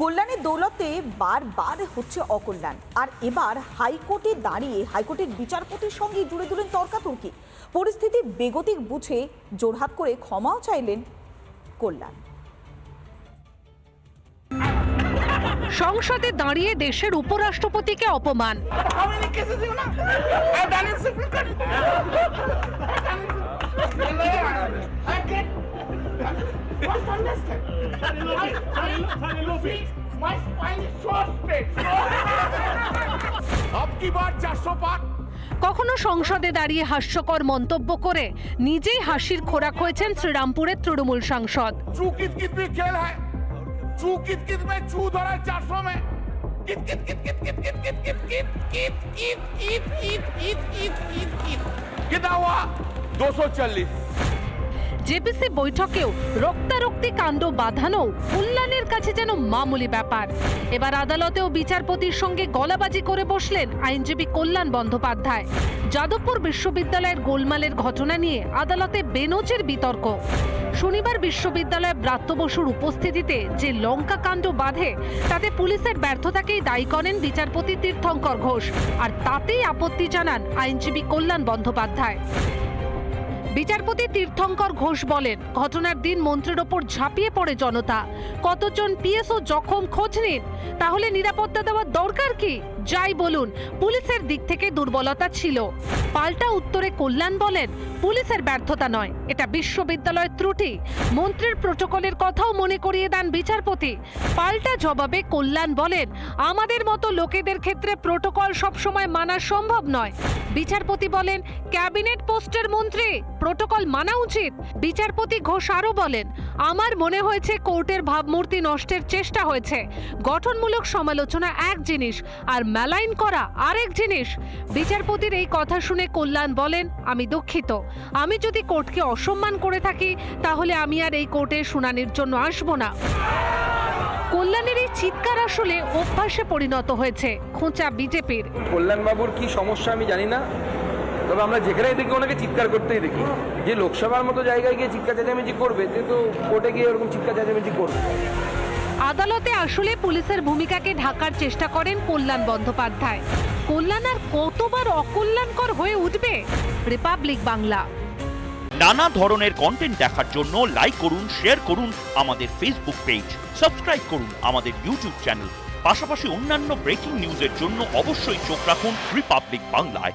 কল্যাণের দৌলতে বারবার হচ্ছে অকল্যাণ। আর এবার হাইকোর্টে দাঁড়িয়ে হাইকোর্টের বিচারপতির সঙ্গে জুড়ে দিলেন তর্কাতর্কি। পরিস্থিতি বেগতিক বুঝে জোরহাত করে ক্ষমাও চাইলেন কল্যাণ। সংসদে দাঁড়িয়ে দেশের উপরাষ্ট্রপতিকে অপমান। What's understand? I, I, see, my spine is so straight. So अब की बार चार सौ पार কখনো সংসদে দাঁড়িয়ে হাস্যকর মন্তব্য করে নিজেই হাসির খোরাক হয়েছেন শ্রীরামপুরের তৃণমূল সাংসদ चू कित कित भी खेल है चू कित कित में चू धरा चार सौ में कित कित कित कित कित कित कित कित कित कित कित कित कित कित कित कित कितना हुआ दो सौ चालीस জেপিসি বৈঠকেও রক্তারক্তি কাণ্ড বাঁধানো কল্যাণের কাছে যেন মামুলি ব্যাপার। এবার আদালতেও বিচারপতির সঙ্গে গলাবাজি করে বসলেন আইনজীবী কল্যাণ বন্দ্যোপাধ্যায়। যাদবপুর বিশ্ববিদ্যালয়ের গোলমালের ঘটনা নিয়ে আদালতে বেনজির বিতর্ক। শনিবার বিশ্ববিদ্যালয়ে ব্রাত্য বসুর উপস্থিতিতে যে লঙ্কা কাণ্ড বাঁধে, তাতে পুলিশের ব্যর্থতাকেই দায়ী করেন বিচারপতি তীর্থঙ্কর ঘোষ। আর তাতেই আপত্তি জানান আইনজীবী কল্যাণ বন্দ্যোপাধ্যায়। বিচারপতি তীর্থঙ্কর ঘোষ বলেন, ঘটনার দিন মন্ত্রীর ওপর ঝাঁপিয়ে পড়ে জনতা। কতজন পিএসও জখম খোঁজ নিন, তাহলে নিরাপত্তা দেওয়ার দরকার কি? যাই বলুন, পুলিশের দিক থেকে দুর্বলতা ছিল। পাল্টা উত্তরে কল্যাণ বলেন, পুলিশের ব্যর্থতা নয়, এটা বিশ্ববিদ্যালয়ের ত্রুটি। মন্ত্রীর প্রোটোকলের কথাও মনে করিয়ে দেন বিচারপতি। পাল্টা জবাবে কল্যাণ বলেন, আমাদের মতো লোকেদের ক্ষেত্রে প্রোটোকল সবসময় মানা সম্ভব নয়। বিচারপতি বলেন, ক্যাবিনেট পোস্টের মন্ত্রী, প্রোটোকল মানা উচিত। বিচারপতি ঘোষ আরও বলেন, আমার মনে হয়েছে কোর্টের ভাবমূর্তি নষ্টের চেষ্টা হয়েছে। গঠনমূলক সমালোচনা এক জিনিস, আর মেলাইন করা আরেক জিনিস। বিচারপতির এই কথা শুনে কল্যাণ বলেন, আমি দুঃখিত। আমি যদি কোর্টকে অসম্মান করে থাকি, তাহলে আমি আর এই কোর্টে শুনানির জন্য আসব না। কল্যাণের এই চিৎকার আসলে অভ্যাসে পরিণত হয়েছে, খোঁচা বিজেপির। কল্যাণবাবুর কি সমস্যা আমি জানি না, তবে আমরা যেখানেই দেখি ওনাকে চিৎকার করতেই দেখি। যে লোকসভার মতো জায়গায় গিয়ে চিৎকার চেঁচামেচি করবে, সে তো কোর্টে গিয়ে ওরকম চিৎকার চেঁচামেচি করবে। আদালতে আসলে পুলিশের ভূমিকাকে ঢাকার চেষ্টা করেন কল্যাণ বন্দ্যোপাধ্যায়। কল্যাণ আর কতবার অকল্যাণকর হয়ে উঠবে? রিপাবলিক বাংলা। নানা ধরনের কন্টেন্ট দেখার জন্য লাইক করুন শেয়ার করুন আমাদের ফেসবুক পেজ সাবস্ক্রাইব করুন আমাদের ইউটিউব চ্যানেল পাশাপাশি অন্যান্য ব্রেকিং নিউজের জন্য অবশ্যই চোখ রাখুন রিপাবলিক বাংলায়